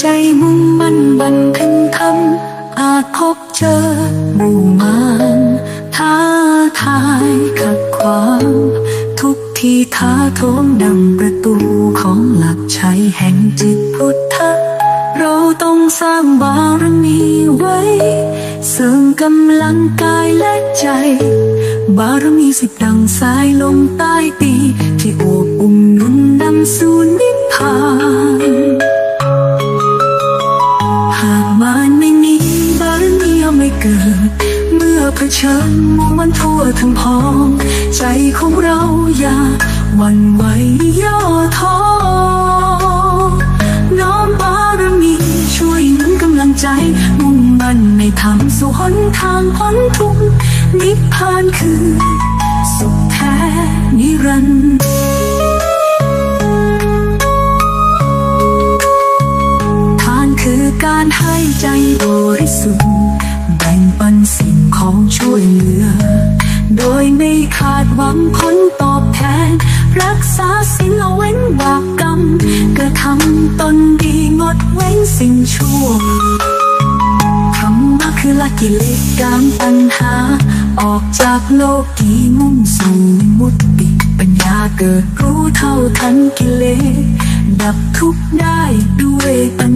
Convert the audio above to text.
ใจมุ่งมั่นบันเพ็ญทำอาจพบเจอหมู่มารท้าทายขัดขวางทุกที่ท้าโถมดังประตูของหลักชัยแห่งจิตพุทธะเราต้องสร้างบารมีไว้ เสริมกำลังกายและใจ บารมีสิบดังสายลมใต้ปีที่โอบอุ้มนุนนำสู่นิพพาน ย่อเมื่อเผชิญมวลทั่วทั้งพอง ใจของเราอย่าวันไหวย่อท้อน้อมบารมีช่วยหนุนกำลังใจ มุ่งมั่นในธรรมสู่หนทางพ้นทุกข์นิพพานคือ สุขแท้นิรันดร์ทานคือการให้ใจบริสุทธิ์แบ่งปันสิ่งข องช่วยเหลือ โดยไม่คาดหวังผลตอบแทน รักษาสิ่งเอาเว้นบาปกรรมกระทำตนดีงดเว้นสิ่งชั่วธรรมะคือละกิเลสกามตัณหา ออกจากโลกที่มุ่งสู่มุตติปัญญาเกิดรู้เท่าทันกิเลสดับทุกข์ได้ด้วยปัญ